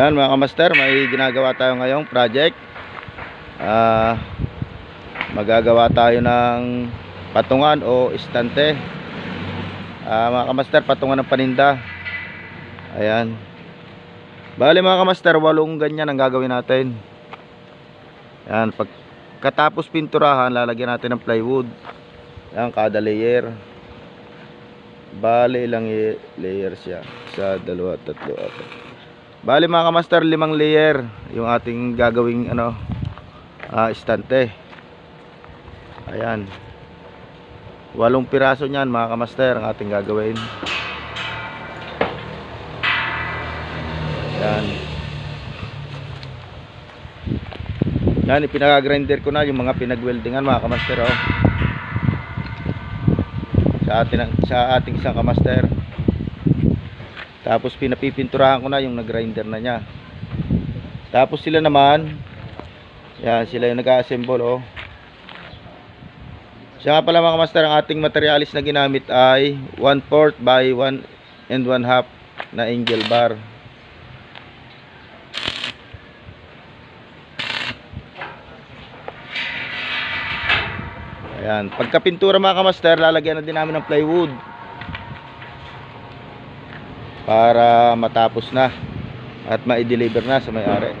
Yan mga kamaster, may ginagawa tayo ngayong project. Ah, magagawa tayo ng patungan o istante. Ah, mga kamaster, patungan ng paninda. Ayan. Bali mga kamaster, walong ganyan ang gagawin natin. Yan, pag katapos pinturahan, lalagyan natin ng plywood. Yan, kada layer. Bali, ilang layer siya. Sa dalawa, tatlo, apat. Bali mga kamaster, limang layer yung ating gagawing ano, ah, istante. Ayan. Walong piraso niyan mga kamaster ang ating gagawin. Ayan. Yan, ipinag-grinder ko na yung mga pinag-weldingan mga kamaster oh. Sa atin sa ating isang kamaster. Tapos pinapipinturahan ko na yung nag-grinder na niya. Tapos sila naman, yan sila yung nag-assemble oh. Siya nga pala mga kamaster, ang ating materialis na ginamit ay 1 4 by 1 and 1 half na angle bar. Ayan, pagka pintura mga kamaster, lalagyan na din namin ng plywood para matapos na at ma-deliver na sa may-ari.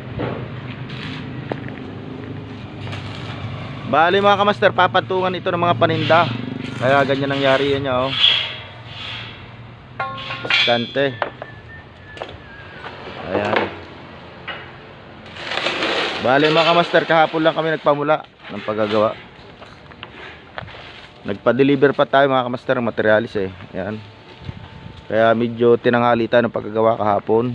Bali mga kamaster, papatungan ito ng mga paninda. Kaya ganyan nangyari yan niya oh. Stante. Ayan. Bali mga kamaster, kahapon lang kami nagpamula ng paggagawa. Nagpa-deliver pa tayo mga kamaster ng materialis eh. Ayan. Kaya medyo tinanghali tayo ng paggagawa kahapon.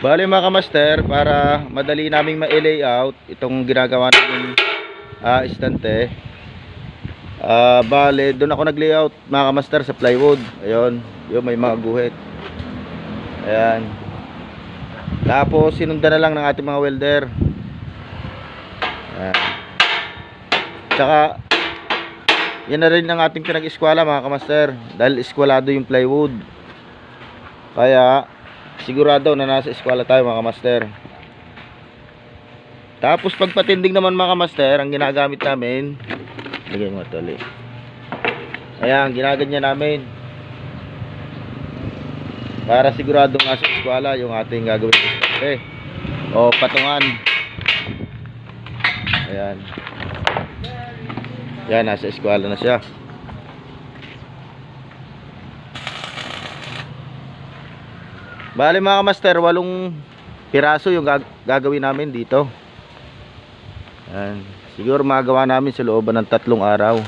Bali mga kamaster, para madali naming ma-layout itong ginagawa namin ah, istante. Ah, bali, doon ako nag-layout mga kamaster sa plywood. Ayun, yun may mga guhit. Ayan. Tapos sinundan na lang ng ating mga welder. Ayan. Tsaka yan na rin ang ating pinag-eskwala mga kamaster dahil eskwalado yung plywood. Kaya sigurado na nasa eskwela tayo mga master. Tapos pagpatinding naman mga master ang ginagamit namin lagay mo tali ayan ginaganyan namin. Para sigurado nasa eskwela yung ating gagawin okay. o patungan. Ayan. Yan nasa eskwela na siya Bale mga master, walong piraso yung gag- gagawin namin dito. Yan. Siguro magawa namin sa looban ng tatlong araw.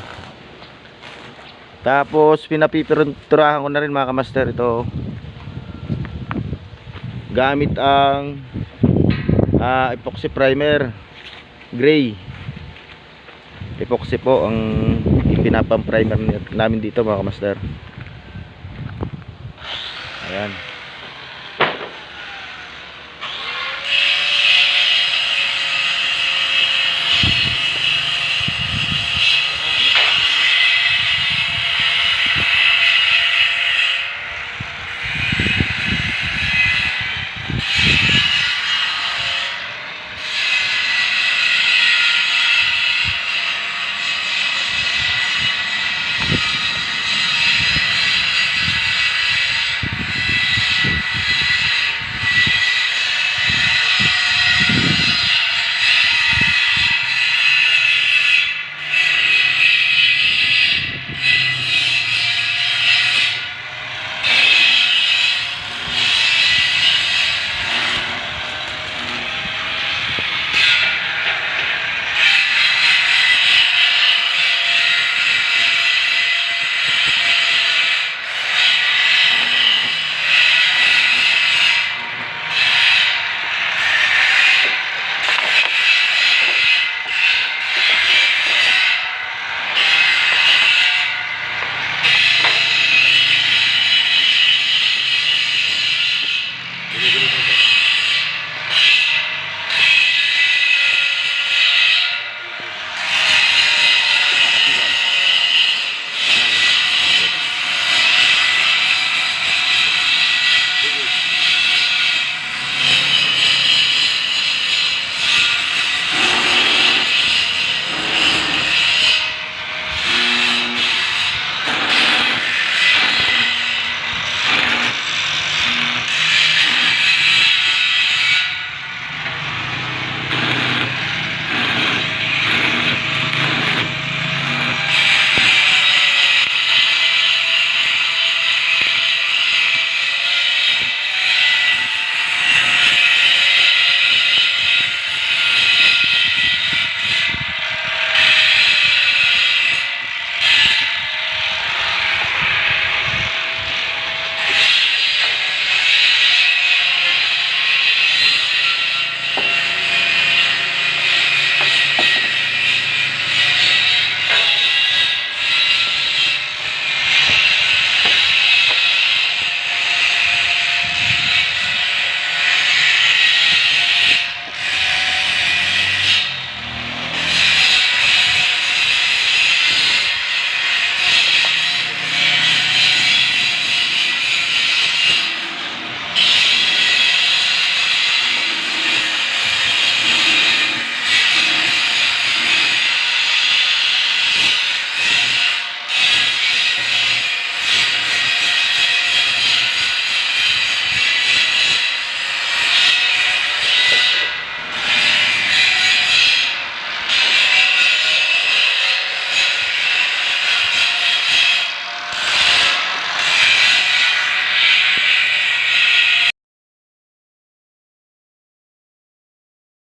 Tapos pinapipinturahan ko na rin mga kamaster ito. Gamit ang ah, epoxy primer gray. Epoxy po ang ipinapang primer namin dito mga kamaster. Ayan.